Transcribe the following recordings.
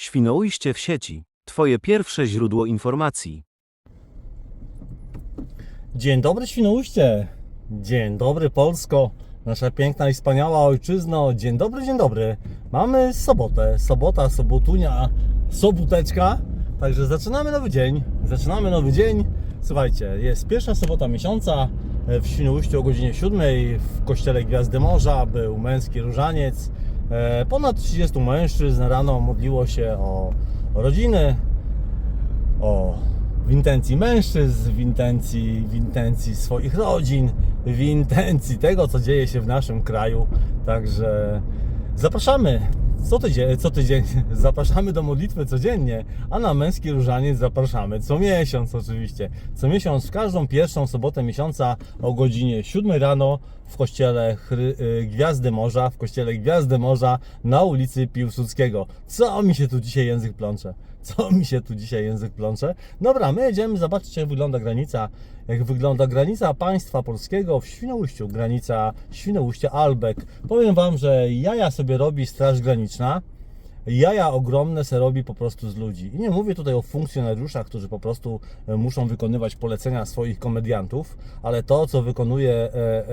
Świnoujście w sieci. Twoje pierwsze źródło informacji. Dzień dobry Świnoujście! Dzień dobry Polsko! Nasza piękna i wspaniała ojczyzno! Dzień dobry, dzień dobry! Mamy sobotę, sobota, sobotunia, sobuteczka. Także zaczynamy nowy dzień. Zaczynamy nowy dzień. Słuchajcie, jest pierwsza sobota miesiąca. W Świnoujściu o godzinie 7 w kościele Gwiazdy Morza był męski różaniec. E, Ponad 30 mężczyzn rano modliło się o rodziny, o w intencji mężczyzn, w intencji, w intencji swoich rodzin, w intencji tego, co dzieje się w naszym kraju. Także zapraszamy co tydzień, co tydzień zapraszamy do modlitwy codziennie, a na męski różaniec zapraszamy co miesiąc oczywiście. Co miesiąc w każdą pierwszą sobotę miesiąca o godzinie 7 rano w kościele Chry, y, Gwiazdy Morza, w kościele Gwiazdy Morza na ulicy Piłsudskiego. Co mi się tu dzisiaj język plącze? Co mi się tu dzisiaj język plącze? Dobra, my jedziemy zobaczyć jak wygląda granica, jak wygląda granica państwa polskiego w Świnoujściu, granica Świnoujście-Albek. Powiem Wam, że jaja sobie robi Straż Graniczna, jaja ogromne se robi po prostu z ludzi. I nie mówię tutaj o funkcjonariuszach, którzy po prostu e, muszą wykonywać polecenia swoich komediantów, ale to, co wykonuje e, e,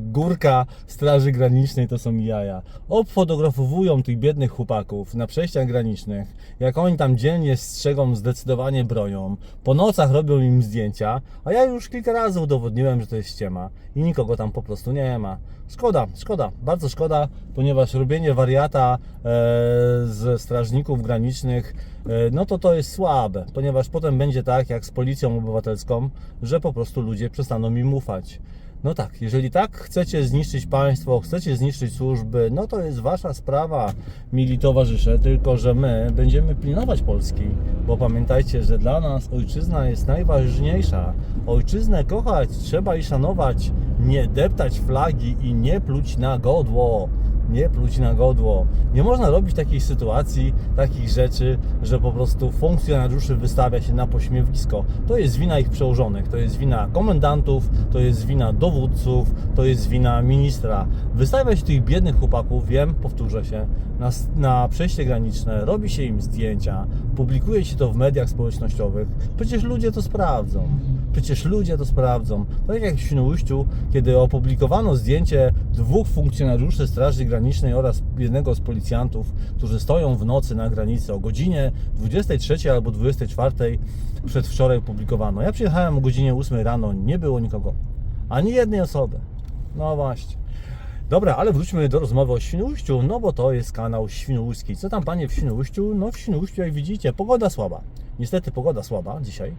górka Straży Granicznej, to są jaja. Obfotografowują tych biednych chłopaków na przejściach granicznych, jak oni tam dzielnie strzegą zdecydowanie bronią, po nocach robią im zdjęcia, a ja już kilka razy udowodniłem, że to jest ściema i nikogo tam po prostu nie ma. Szkoda, szkoda, bardzo szkoda, ponieważ robienie wariata e, ze strażników granicznych, e, no to to jest słabe, ponieważ potem będzie tak jak z policją obywatelską, że po prostu ludzie przestaną im ufać. No tak, jeżeli tak chcecie zniszczyć państwo, chcecie zniszczyć służby, no to jest wasza sprawa, mili towarzysze, tylko że my będziemy pilnować Polski, bo pamiętajcie, że dla nas ojczyzna jest najważniejsza. Ojczyznę kochać trzeba i szanować, nie deptać flagi i nie pluć na godło nie pluć na godło. Nie można robić takiej sytuacji, takich rzeczy, że po prostu funkcjonariuszy wystawia się na pośmiewisko. To jest wina ich przełożonych, to jest wina komendantów, to jest wina dowódców, to jest wina ministra. Wystawia się tych biednych chłopaków, wiem, powtórzę się, na, na przejście graniczne, robi się im zdjęcia, publikuje się to w mediach społecznościowych. Przecież ludzie to sprawdzą. Przecież ludzie to sprawdzą. Tak jak w Świnoujściu, kiedy opublikowano zdjęcie dwóch funkcjonariuszy Straży Granicznej oraz jednego z policjantów, którzy stoją w nocy na granicy o godzinie 23 albo 24 przedwczoraj publikowano. Ja przyjechałem o godzinie 8 rano, nie było nikogo. Ani jednej osoby. No właśnie. Dobra, ale wróćmy do rozmowy o Świnoujściu, no bo to jest kanał Świnoujski. Co tam panie w Świnoujściu? No w Świnoujściu jak widzicie, pogoda słaba. Niestety pogoda słaba dzisiaj.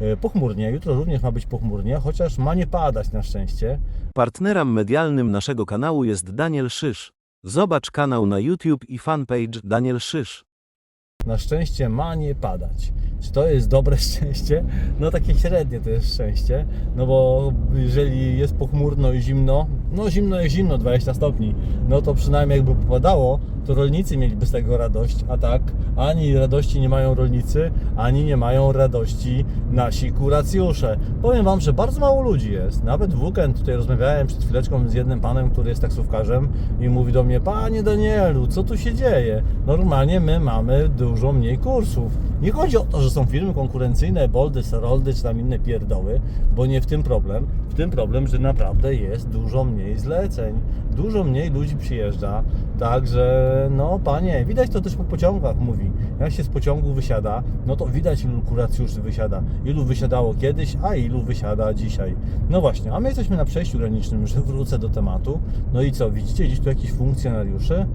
E, Pochmurnie, jutro również ma być pochmurnie, chociaż ma nie padać na szczęście. Partnerem medialnym naszego kanału jest Daniel Szysz. Zobacz kanał na YouTube i fanpage Daniel Szysz. Na szczęście ma nie padać. Czy to jest dobre szczęście? No takie średnie to jest szczęście, no bo jeżeli jest pochmurno i zimno, no zimno jest zimno, 20 stopni, no to przynajmniej jakby popadało, to rolnicy mieliby z tego radość, a tak ani radości nie mają rolnicy, ani nie mają radości nasi kuracjusze. Powiem Wam, że bardzo mało ludzi jest. Nawet w weekend tutaj rozmawiałem przed chwileczką z jednym panem, który jest taksówkarzem i mówi do mnie, Panie Danielu, co tu się dzieje? Normalnie my mamy dużo mniej kursów. Nie chodzi o to, że są firmy konkurencyjne, Boldy, Seroldy czy tam inne pierdoły, bo nie w tym problem. W tym problem, że naprawdę jest dużo mniej zleceń. Dużo mniej ludzi przyjeżdża, także no panie, widać to też po pociągach mówi. Jak się z pociągu wysiada, no to widać ilu kuracjuszy wysiada. Ilu wysiadało kiedyś, a ilu wysiada dzisiaj. No właśnie, a my jesteśmy na przejściu granicznym, już wrócę do tematu. No i co, widzicie gdzieś tu jakichś funkcjonariuszy?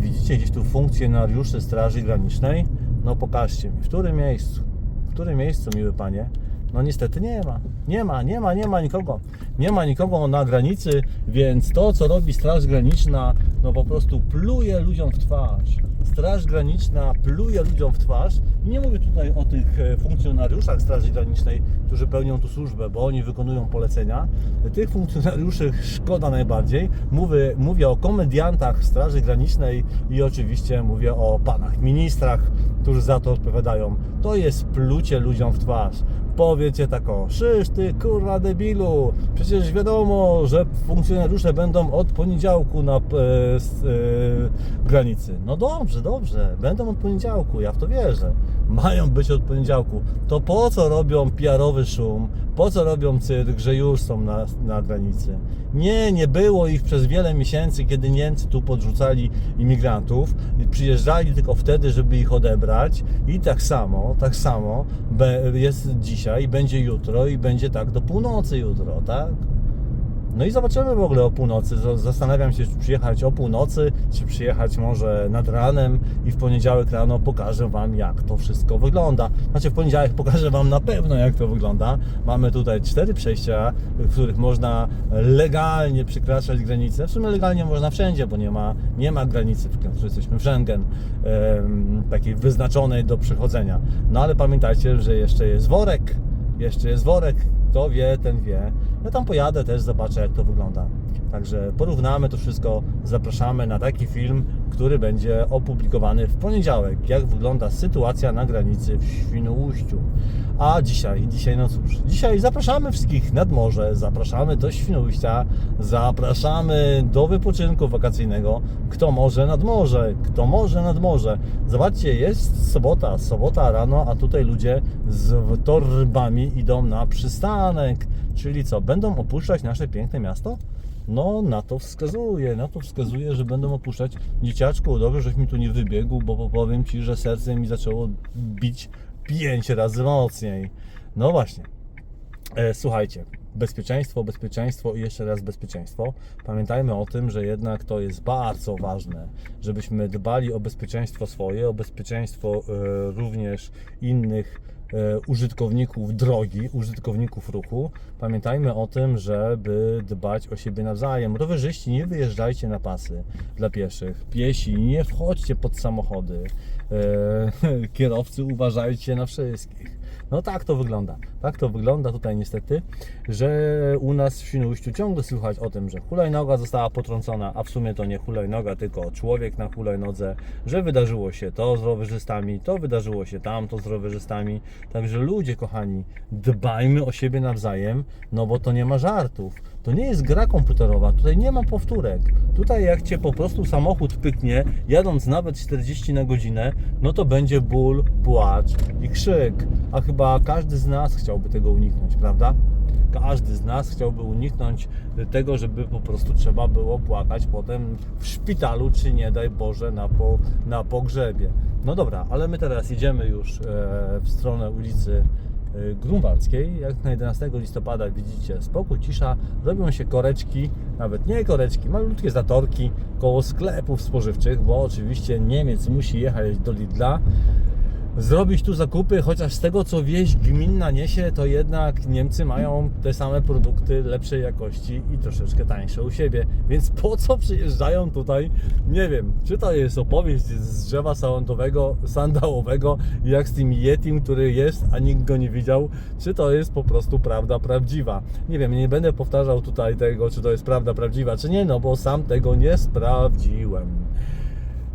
Widzicie gdzieś tu funkcjonariuszy Straży Granicznej? No pokażcie mi, w którym miejscu? W którym miejscu, miły panie? No niestety nie ma. Nie ma, nie ma, nie ma nikogo. Nie ma nikogo na granicy, więc to, co robi Straż Graniczna, no po prostu pluje ludziom w twarz. Straż Graniczna pluje ludziom w twarz. Nie mówię tutaj o tych e, funkcjonariuszach Straży Granicznej, którzy pełnią tu służbę, bo oni wykonują polecenia. Tych funkcjonariuszy szkoda najbardziej. Mówię, mówię o komediantach Straży Granicznej i oczywiście mówię o panach ministrach, którzy za to odpowiadają. To jest plucie ludziom w twarz. Powiecie tak o, szysz ty kurwa debilu, przecież wiadomo, że funkcjonariusze będą od poniedziałku na e, e, granicy. No dobrze, dobrze, będą od poniedziałku, ja w to wierzę. Mają być od poniedziałku. To po co robią PR-owy szum, po co robią cyrk, że już są na, na granicy? Nie, nie było ich przez wiele miesięcy, kiedy Niemcy tu podrzucali imigrantów. Przyjeżdżali tylko wtedy, żeby ich odebrać. I tak samo, tak samo jest dzisiaj, będzie jutro i będzie tak do północy jutro, tak? No i zobaczymy w ogóle o północy. Zastanawiam się, czy przyjechać o północy, czy przyjechać może nad ranem i w poniedziałek rano pokażę Wam, jak to wszystko wygląda. Znaczy, w poniedziałek pokażę Wam na pewno, jak to wygląda. Mamy tutaj cztery przejścia, w których można legalnie przekraczać granice. W sumie legalnie można wszędzie, bo nie ma, nie ma granicy, której jesteśmy w Schengen, takiej wyznaczonej do przechodzenia. No ale pamiętajcie, że jeszcze jest worek. Jeszcze jest worek, kto wie, ten wie. Ja tam pojadę też, zobaczę jak to wygląda. Także porównamy to wszystko, zapraszamy na taki film, który będzie opublikowany w poniedziałek. Jak wygląda sytuacja na granicy w Świnoujściu. A dzisiaj, dzisiaj no cóż, dzisiaj zapraszamy wszystkich nad morze, zapraszamy do Świnoujścia, zapraszamy do wypoczynku wakacyjnego. Kto może nad morze, kto może nad morze. Zobaczcie, jest sobota, sobota rano, a tutaj ludzie z torbami idą na przystanek. Czyli co, będą opuszczać nasze piękne miasto? No, na to wskazuje, na to wskazuje, że będą opuszczać. Dzieciaczku, dobrze, żeś mi tu nie wybiegł, bo powiem Ci, że serce mi zaczęło bić pięć razy mocniej. No właśnie. E, słuchajcie, bezpieczeństwo, bezpieczeństwo i jeszcze raz bezpieczeństwo. Pamiętajmy o tym, że jednak to jest bardzo ważne, żebyśmy dbali o bezpieczeństwo swoje, o bezpieczeństwo e, również innych użytkowników drogi, użytkowników ruchu. Pamiętajmy o tym, żeby dbać o siebie nawzajem. Rowerzyści, nie wyjeżdżajcie na pasy dla pieszych. Piesi, nie wchodźcie pod samochody. E, kierowcy, uważajcie na wszystkich. No tak to wygląda. Tak to wygląda tutaj niestety, że u nas w Świnoujściu ciągle słychać o tym, że hulajnoga została potrącona, a w sumie to nie hulajnoga, tylko człowiek na hulajnodze, że wydarzyło się to z rowerzystami, to wydarzyło się tamto z rowerzystami. Także ludzie kochani, dbajmy o siebie nawzajem, no bo to nie ma żartów. To nie jest gra komputerowa, tutaj nie ma powtórek. Tutaj jak Cię po prostu samochód pyknie, jadąc nawet 40 na godzinę, no to będzie ból, płacz i krzyk. A chyba każdy z nas chciałby tego uniknąć, prawda? Każdy z nas chciałby uniknąć tego, żeby po prostu trzeba było płakać potem w szpitalu, czy nie daj Boże na, po, na pogrzebie. No dobra, ale my teraz jedziemy już e, w stronę ulicy e, Grunwaldzkiej. Jak na 11 listopada widzicie spokój, cisza, robią się koreczki, nawet nie koreczki, malutkie zatorki koło sklepów spożywczych, bo oczywiście Niemiec musi jechać do Lidla zrobić tu zakupy, chociaż z tego co wieś gminna niesie, to jednak Niemcy mają te same produkty lepszej jakości i troszeczkę tańsze u siebie. Więc po co przyjeżdżają tutaj? Nie wiem, czy to jest opowieść z drzewa sandałowego, jak z tym Yetim, który jest, a nikt go nie widział, czy to jest po prostu prawda prawdziwa. Nie wiem, nie będę powtarzał tutaj tego, czy to jest prawda prawdziwa, czy nie, no bo sam tego nie sprawdziłem.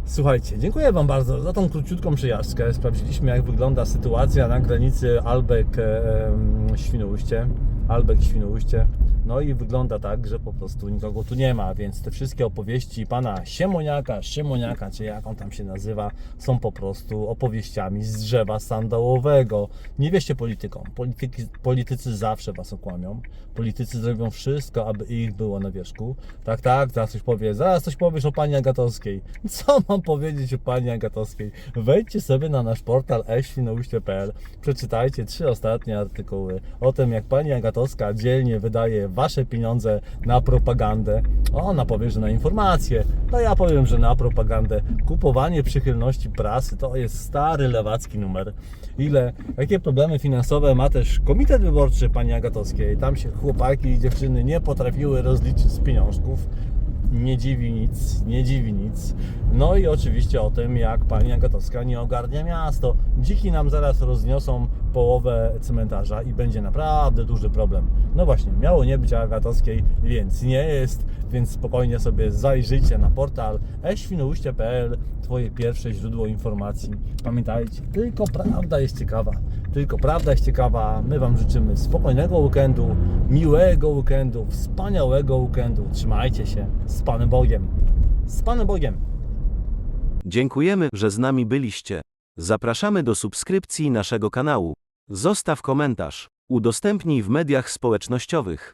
Słuchajcie, dziękuję Wam bardzo za tą króciutką przejażdżkę. Sprawdziliśmy, jak wygląda sytuacja na granicy Albek-Świnoujście. Albek-Świnoujście. No i wygląda tak, że po prostu nikogo tu nie ma, więc te wszystkie opowieści pana Siemoniaka, Siemoniaka, czy jak on tam się nazywa, są po prostu opowieściami z drzewa sandałowego. Nie wieście politykom. Polityki, politycy zawsze Was okłamią. Politycy zrobią wszystko, aby ich było na wierzchu. Tak, tak, zaraz coś powie. Zaraz coś powiesz o pani Agatowskiej. Co mam powiedzieć o pani Agatowskiej? Wejdźcie sobie na nasz portal eświnouście.pl Przeczytajcie trzy ostatnie artykuły o tym, jak pani Agatowska dzielnie wydaje wasze pieniądze na propagandę. Ona powie, że na informacje. No ja powiem, że na propagandę. Kupowanie przychylności prasy to jest stary lewacki numer. Ile, jakie problemy finansowe ma też komitet wyborczy pani Agatowskiej. Tam się chłopaki i dziewczyny nie potrafiły rozliczyć z pieniążków nie dziwi nic, nie dziwi nic. No i oczywiście o tym, jak pani Agatowska nie ogarnia miasto. Dziki nam zaraz rozniosą połowę cmentarza i będzie naprawdę duży problem. No właśnie, miało nie być Agatowskiej, więc nie jest, więc spokojnie sobie zajrzyjcie na portal eświnoujście.pl, Twoje pierwsze źródło informacji. Pamiętajcie, tylko prawda jest ciekawa. Tylko prawda jest ciekawa. My Wam życzymy spokojnego weekendu, miłego weekendu, wspaniałego weekendu. Trzymajcie się. Z Panem Bogiem. Z Panem Bogiem. Dziękujemy, że z nami byliście. Zapraszamy do subskrypcji naszego kanału. Zostaw komentarz. Udostępnij w mediach społecznościowych.